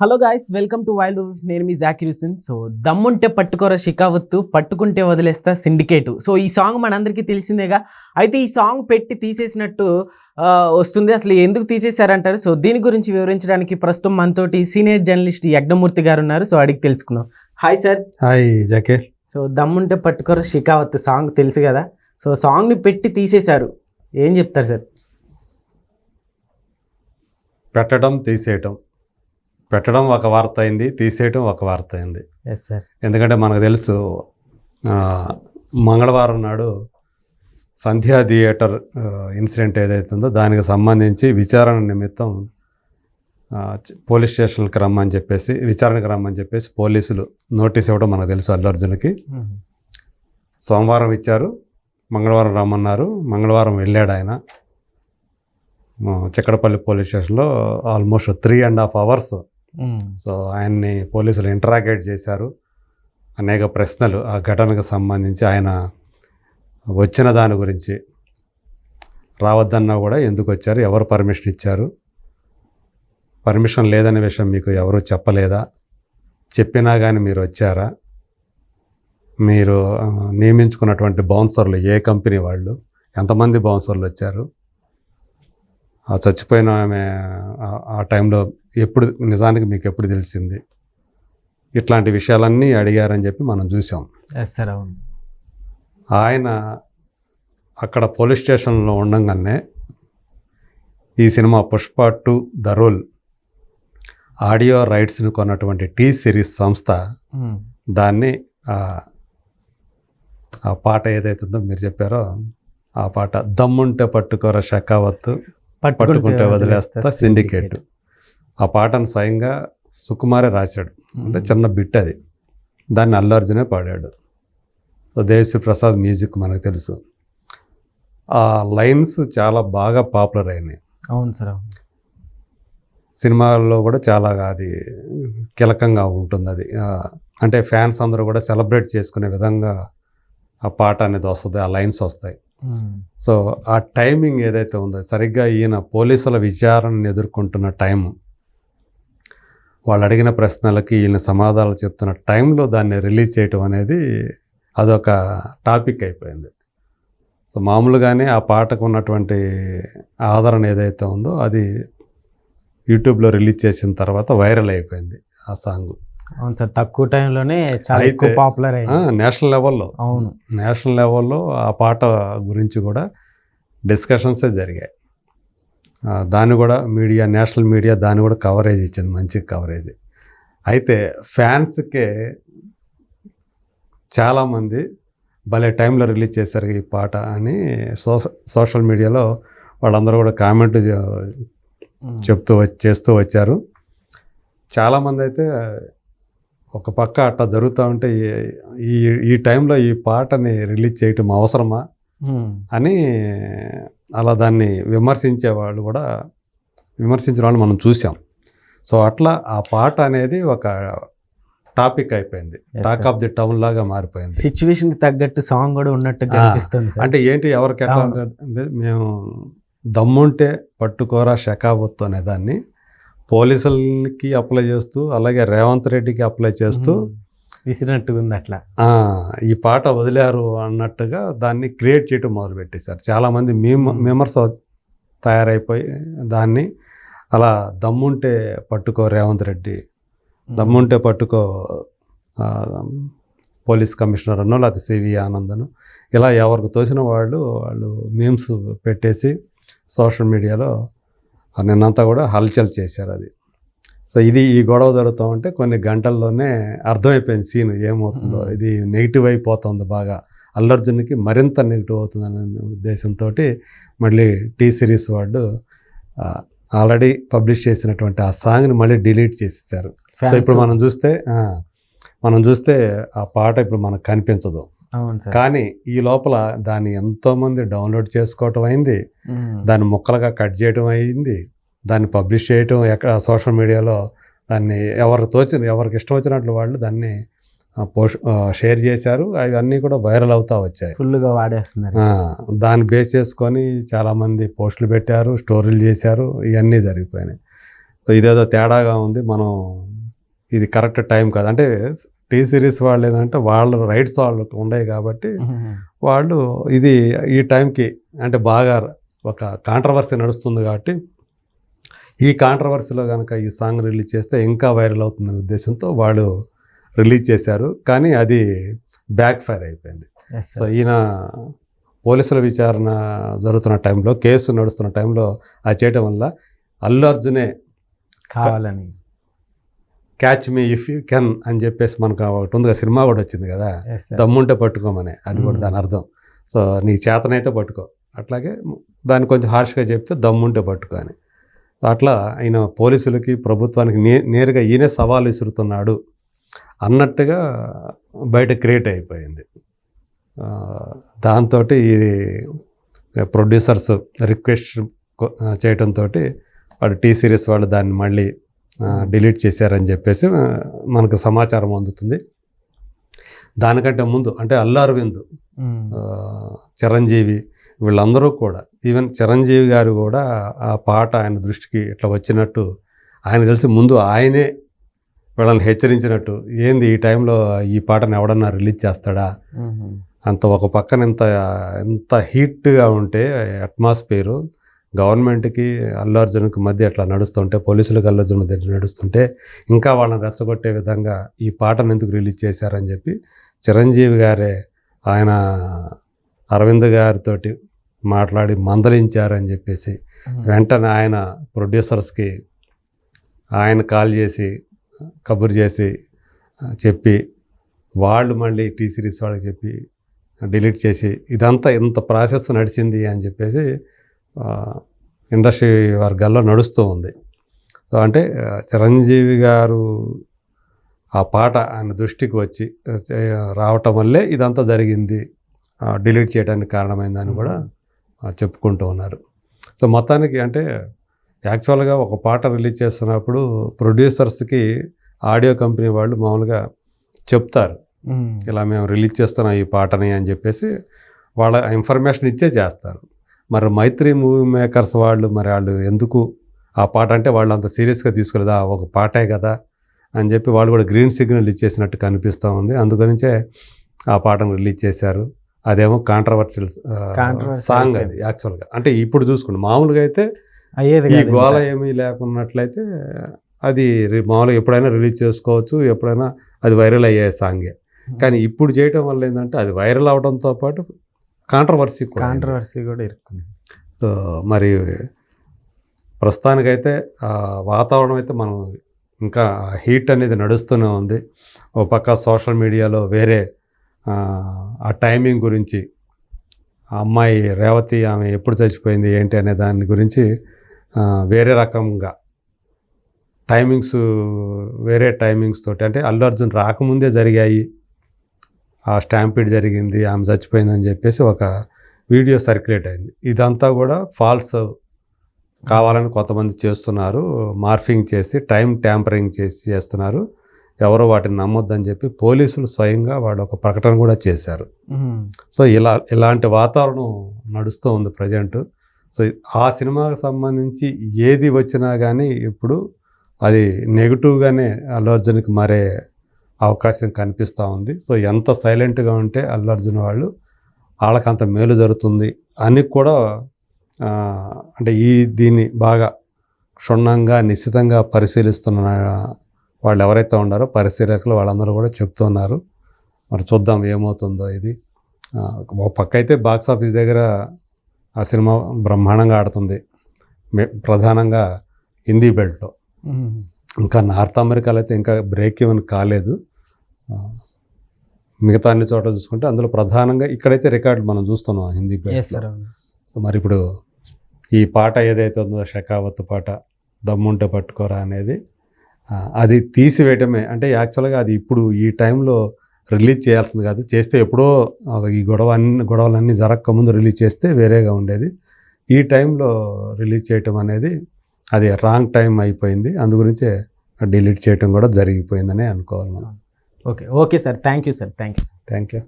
Hello guys welcome to wild నేను మీ Zakir Hussain so దమ్ముంటే పట్టుకోర షికావత్తు పట్టుకుంటే వదిలేస్తా సిండికేటు. సో ఈ సాంగ్ మనందరికీ తెలిసిందేగా. అయితే ఈ సాంగ్ పెట్టి తీసేసినట్టు వస్తుంది. అసలు ఎందుకు తీసేశారంటారు? సో దీని గురించి వివరించడానికి ప్రస్తుతం మనతోటి సీనియర్ జర్నలిస్ట్ యజ్ఞమూర్తి గారు ఉన్నారు. సో అడిగి తెలుసుకుందాం. Hi sir hi Zakir so దమ్ముంటే పట్టుకోర షికావత్తు సాంగ్ తెలుసు కదా. సో సాంగ్ని పెట్టి తీసేశారు. ఏం చెప్తారు సార్ పెట్టడం తీసేయటం. పెట్టడం ఒక వార్త అయింది తీసేయటం ఒక వార్త అయింది. ఎందుకంటే మనకు తెలుసు మంగళవారం నాడు సంధ్యా థియేటర్ ఇన్సిడెంట్ ఏదైతుందో దానికి సంబంధించి విచారణ నిమిత్తం పోలీస్ స్టేషన్కి రమ్మని చెప్పేసి విచారణకు రమ్మని చెప్పేసి పోలీసులు నోటీస్ ఇవ్వడం మనకు తెలుసు అల్లు అర్జున్కి. సోమవారం ఇచ్చారు మంగళవారం రమ్మన్నారు మంగళవారం వెళ్ళాడు ఆయన. చిక్కడపల్లి పోలీస్ స్టేషన్లో almost three and half hours Hmm. So ఆయన్ని పోలీసులు ఇంటరాగేట్ చేశారు. అనేక ప్రశ్నలు ఆ ఘటనకు సంబంధించి ఆయన వచ్చిన దాని గురించి. రావద్దన్నా కూడా ఎందుకు వచ్చారు? ఎవరు పర్మిషన్ ఇచ్చారు? పర్మిషన్ లేదనే విషయం మీకు ఎవరు చెప్పలేదా? చెప్పినా కానీ మీరు వచ్చారా? మీరు నియమించుకున్నటువంటి బౌన్సర్లు ఏ కంపెనీ వాళ్ళు? ఎంతమంది బౌన్సర్లు వచ్చారు? ఆ చచ్చిపోయిన ఆమె ఆ టైంలో ఎప్పుడు నిజానికి మీకు ఎప్పుడు తెలిసింది? ఇట్లాంటి విషయాలన్నీ అడిగారని చెప్పి మనం చూసాం. సార్ అవును. ఆయన అక్కడ పోలీస్ స్టేషన్లో ఉండగానే ఈ cinema Pushpa two the rule audio రైట్స్ని కొన్నటువంటి టీ సిరీస్ సంస్థ దాన్ని ఆ ఆ పాట ఏదైతుందో మీరు చెప్పారో ఆ పాట దమ్ముంటే పట్టుకోర షకావత్తు పట్టుకుంటే వదిలేస్తా సిండికేట్. ఆ పాటను స్వయంగా సుకుమారే రాశాడు. అంటే చిన్న బిట్ అది. దాన్ని అల్లు అర్జునే పాడాడు. సో దేవిశ్రీ ప్రసాద్ మ్యూజిక్ మనకు తెలుసు. ఆ లైన్స్ చాలా బాగా పాపులర్ అయినాయి. అవును సార్ సినిమాల్లో కూడా చాలా అది కీలకంగా ఉంటుంది అది. అంటే ఫ్యాన్స్ అందరూ కూడా సెలబ్రేట్ చేసుకునే విధంగా ఆ పాట అనేది వస్తుంది ఆ లైన్స్ వస్తాయి. సో ఆ టైమింగ్ ఏదైతే ఉందో సరిగ్గా ఈయన పోలీసుల విచారణను ఎదుర్కొంటున్న టైం వాళ్ళు అడిగిన ప్రశ్నలకి ఈయన సమాధానాలు చెప్తున్న టైంలో దాన్ని రిలీజ్ చేయటం అనేది అదొక టాపిక్ అయిపోయింది. సో మామూలుగానే ఆ పాటకు ఉన్నటువంటి ఆదరణ ఏదైతే ఉందో అది యూట్యూబ్లో రిలీజ్ చేసిన తర్వాత వైరల్ అయిపోయింది ఆ సాంగ్. అవును సార్ తక్కువ టైంలోనే చాలా ఎక్కువ పాపులర్ అయింది నేషనల్ లెవెల్లో. అవును. నేషనల్ లెవెల్లో ఆ పాట గురించి కూడా డిస్కషన్సే జరిగాయి. దాన్ని కూడా మీడియా నేషనల్ మీడియా దాన్ని కూడా కవరేజ్ ఇచ్చింది మంచి కవరేజ్. అయితే ఫ్యాన్స్కే చాలామంది భలే టైంలో రిలీజ్ చేశారు ఈ పాట అని సోష సోషల్ మీడియాలో వాళ్ళందరూ కూడా కామెంట్లు చెప్తూ చేస్తూ వచ్చారు. చాలామంది అయితే ఒక పక్క అట్లా జరుగుతూ ఉంటే ఈ- ఈ టైంలో ఈ పాటని రిలీజ్ చేయటం అవసరమా. అని అలా దాన్ని విమర్శించే వాళ్ళు కూడా విమర్శించిన వాళ్ళు మనం చూసాం. సో అట్లా ఆ పాట అనేది ఒక టాపిక్ అయిపోయింది. టాక్. ఆఫ్ ది టౌన్ లాగా మారిపోయింది. సిచ్యువేషన్కి తగ్గట్టు సాంగ్ కూడా ఉన్నట్టు సార్ అంటే ఏంటి ఎవరికి ఎట్లా మేము దమ్ముంటే పట్టుకోరా షకావత్తు అనే దాన్ని పోలీసులకి అప్లై చేస్తూ అలాగే రేవంత్ రెడ్డికి అప్లై చేస్తూ. విసిరినట్టుగా ఉంది అట్లా ఈ పాట వదిలారు అన్నట్టుగా దాన్ని క్రియేట్ చేయటం మొదలుపెట్టేశారు. చాలామంది మీమ్. మెమర్స్ తయారైపోయి దాన్ని అలా దమ్ముంటే పట్టుకో రేవంత్ రెడ్డి దమ్ముంటే పట్టుకో పోలీస్ కమిషనర్ అన్నో లేకపోతే సివి ఆనందను ఇలా ఎవరికి తోసిన వాళ్ళు వాళ్ళు మీమ్స్ పెట్టేసి సోషల్ మీడియాలో నిన్నంతా కూడా హల్చల్ చేశారు అది. సో ఇది ఈ గొడవ జరుగుతూ ఉంటే కొన్ని గంటల్లోనే అర్థమైపోయింది సీన్ ఏమవుతుందో. ఇది నెగిటివ్ అయిపోతుంది బాగా. అల్లర్జున్కి మరింత నెగిటివ్ అవుతుందనే ఉద్దేశంతో మళ్ళీ టీ సిరీస్ వాళ్ళు ఆల్రెడీ పబ్లిష్ చేసినటువంటి ఆ సాంగ్ని మళ్ళీ డిలీట్ చేసేసారు. సో ఇప్పుడు మనం చూస్తే మనం చూస్తే ఆ పాట ఇప్పుడు మనకు కనిపించదు. కానీ ఈ లోపల దాన్ని ఎంతోమంది డౌన్లోడ్ చేసుకోవటం అయింది. దాన్ని ముక్కలుగా కట్ చేయడం అయింది. దాన్ని పబ్లిష్ చేయటం ఎక్కడ సోషల్ మీడియాలో దాన్ని ఎవరికి తోచిన ఎవరికి ఇష్టం వచ్చినట్లు వాళ్ళు దాన్ని పోస్ట్ షేర్ చేశారు. అవన్నీ కూడా వైరల్ అవుతా వచ్చాయి. ఫుల్గా వాడేస్తున్నారు దాన్ని బేస్ చేసుకొని చాలామంది పోస్టులు పెట్టారు స్టోరీలు చేశారు ఇవన్నీ జరిగిపోయినాయి. ఇదేదో తేడాగా ఉంది. మనం ఇది కరెక్ట్ టైం కాదు. అంటే టీ సిరీస్ వాళ్ళు ఏంటంటే వాళ్ళ రైట్స్ వాళ్ళకి ఉన్నాయి కాబట్టి వాళ్ళు ఇది ఈ టైంకి అంటే బాగా ఒక కాంట్రవర్సీ నడుస్తుంది కాబట్టి ఈ కాంట్రవర్సీలో కనుక ఈ సాంగ్ రిలీజ్ చేస్తే ఇంకా వైరల్ అవుతుందనే ఉద్దేశంతో వాళ్ళు రిలీజ్ చేశారు. కానీ అది బ్యాక్ ఫైర్ అయిపోయింది సో ఈయన పోలీసుల విచారణ జరుగుతున్న టైంలో కేసు నడుస్తున్న టైంలో అది చేయటం వల్ల అల్లు అర్జునే కావాలని. Catch me if you can అని చెప్పేసి మనకు ఒకటి ఉంది కదా సినిమా కూడా వచ్చింది కదా. దమ్ముంటే పట్టుకోమని అది కూడా మ్మ్. దాని అర్థం. సో నీ చేతనైతే పట్టుకో. అట్లాగే దాన్ని కొంచెం హార్ష్గా చెప్తే దమ్ముంటే పట్టుకో అని. అట్లా ఆయన పోలీసులకి ప్రభుత్వానికి నే నేరుగా ఈయనే సవాల్ విసురుతున్నాడు అన్నట్టుగా బయట క్రియేట్ అయిపోయింది. దాంతో ఇది ప్రొడ్యూసర్స్ రిక్వెస్ట్ చేయడంతో వాడు టీ సిరీస్ వాళ్ళు దాన్ని మళ్ళీ డిలీట్ చేశారని చెప్పేసి మనకు సమాచారం అందుతుంది. దానికంటే ముందు అంటే అల్లు అరవింద్ చిరంజీవి వీళ్ళందరూ కూడా ఈవెన్ చిరంజీవి గారు కూడా ఆ పాట ఆయన దృష్టికి ఇట్లా వచ్చినట్టు ఆయన తెలిసి ముందు ఆయనే వీళ్ళని హెచ్చరించినట్టు ఏంది ఈ టైంలో ఈ పాటను ఎవడన్నా రిలీజ్ చేస్తాడా? అంత ఒక పక్కన ఎంత ఎంత హీట్గా ఉంటే అట్మాస్ఫియరు గవర్నమెంట్కి అల్లు అర్జున్కి మధ్య అట్లా నడుస్తుంటే పోలీసులకు అల్లు అర్జున్ మధ్య నడుస్తుంటే ఇంకా వాళ్ళని రెచ్చగొట్టే విధంగా ఈ పాటను ఎందుకు రిలీజ్ చేశారని చెప్పి చిరంజీవి గారే ఆయన అరవింద్ గారితోటి మాట్లాడి మందలించారని చెప్పేసి వెంటనే ఆయన ప్రొడ్యూసర్స్కి ఆయన కాల్ చేసి కబురు చేసి చెప్పి వాళ్ళు మళ్ళీ టీ సిరీస్ వాళ్ళకి చెప్పి డిలీట్ చేసి ఇదంతా ఇంత ప్రాసెస్ నడిచింది అని చెప్పేసి ఇండస్ట్రీ వర్గాల్లో నడుస్తూ ఉంది. సో అంటే చిరంజీవి గారు ఆ పాట ఆయన దృష్టికి వచ్చి రావటం వల్లే ఇదంతా జరిగింది. డిలీట్ చేయడానికి కారణమైందని కూడా చెప్పుకుంటూ ఉన్నారు. సో మొత్తానికి అంటే యాక్చువల్గా ఒక పాట రిలీజ్ చేస్తున్నప్పుడు ప్రొడ్యూసర్స్కి ఆడియో కంపెనీ వాళ్ళు మామూలుగా చెప్తారు. ఇలా మేము రిలీజ్ చేస్తున్నాం ఈ పాటని అని చెప్పేసి వాళ్ళ ఇన్ఫర్మేషన్ ఇచ్చే చేస్తారు. మరి మైత్రి మూవీ మేకర్స్ వాళ్ళు మరి వాళ్ళు ఎందుకు ఆ పాట అంటే వాళ్ళు అంత సీరియస్గా తీసుకోలేదా? ఒక పాటే కదా అని చెప్పి వాళ్ళు కూడా గ్రీన్ సిగ్నల్ ఇచ్చేసినట్టు కనిపిస్తూ ఉంది. అందుగురించే ఆ పాటను రిలీజ్ చేశారు. అదేమో కాంట్రవర్షియల్ సాంగ్ అది. యాక్చువల్గా అంటే ఇప్పుడు చూసుకోండి మామూలుగా అయితే అయ్యేది ఈ ఇంకా. ఏమీ లేకున్నట్లయితే అది మామూలుగా ఎప్పుడైనా రిలీజ్ చేసుకోవచ్చు ఎప్పుడైనా అది వైరల్ అయ్యే సాంగే కానీ ఇప్పుడు చేయటం వల్ల ఏంటంటే అది వైరల్ అవడంతో పాటు కాంట్రవర్సీ. కాంట్రవర్సీ కూడా ఇరుక్కుంది సో మరి ప్రస్తుతానికైతే వాతావరణం అయితే మనం ఇంకా హీట్ అనేది నడుస్తూనే ఉంది ఓ పక్క సోషల్ మీడియాలో వేరే ఆ, టైమింగ్ గురించి ఆ అమ్మాయి రేవతి ఆమె ఎప్పుడు చచ్చిపోయింది ఏంటి అనే దాని గురించి వేరే రకంగా టైమింగ్స్ వేరే టైమింగ్స్ తోటి అంటే అల్లు అర్జున్ రాకముందే జరిగాయి ఆ స్టాంపీడ్ జరిగింది ఆమె చచ్చిపోయిందని చెప్పేసి ఒక వీడియో సర్క్యులేట్ అయింది. ఇదంతా కూడా ఫాల్స్ కావాలని కొంతమంది చేస్తున్నారు మార్ఫింగ్ చేసి టైం ట్యాంపరింగ్ చేసి చేస్తున్నారు. ఎవరో వాటిని నమ్మొద్దని చెప్పి పోలీసులు స్వయంగా వాళ్ళు ఒక ప్రకటన కూడా చేశారు. సో ఇలా ఇలాంటి వాతావరణం నడుస్తూ ఉంది ప్రజెంట్. సో ఆ సినిమాకి సంబంధించి ఏది వచ్చినా కానీ ఇప్పుడు అది నెగిటివ్గానే అల్లు అర్జున్కి మారే అవకాశం కనిపిస్తూ ఉంది. సో ఎంత సైలెంట్గా ఉంటే అల్లు అర్జున్ వాళ్ళు వాళ్ళకంత మేలు జరుగుతుంది అని కూడా అంటే ఈ దీన్ని బాగా క్షుణ్ణంగా నిశ్చితంగా పరిశీలిస్తున్న వాళ్ళు ఎవరైతే ఉన్నారో పరిశీలకులు వాళ్ళందరూ కూడా చెప్తున్నారు మరి చూద్దాం ఏమవుతుందో ఇది. ఒక పక్క అయితే బాక్స్ ఆఫీస్ దగ్గర ఆ సినిమా బ్రహ్మాండంగా ఆడుతుంది. ప్రధానంగా హిందీ బెల్ట్లో. ఇంకా నార్త్ అమెరికాలో అయితే ఇంకా బ్రేక్ ఈవెన్ కాలేదు. మిగతా అన్ని చోట్ల చూసుకుంటే అందులో ప్రధానంగా ఇక్కడైతే రికార్డు మనం చూస్తున్నాం హిందీ. సో మరి ఇప్పుడు ఈ పాట ఏదైతే ఉందో షకావత్ పాట దమ్ముంటే పట్టుకోరా అనేది అది తీసివేయటమే. అంటే యాక్చువల్గా అది ఇప్పుడు ఈ టైంలో రిలీజ్ చేయాల్సింది కాదు. చేస్తే ఎప్పుడో ఈ గొడవ అన్ని గొడవలన్నీ జరగక ముందు రిలీజ్ చేస్తే వేరేగా ఉండేది. ఈ టైంలో రిలీజ్ చేయటం అనేది అది రాంగ్ టైం అయిపోయింది. అందు గురించే డిలీట్ చేయటం కూడా జరిగిపోయిందని అనుకోవాలి మనం. Okay. Okay sir. Thank you sir. Thank you thank you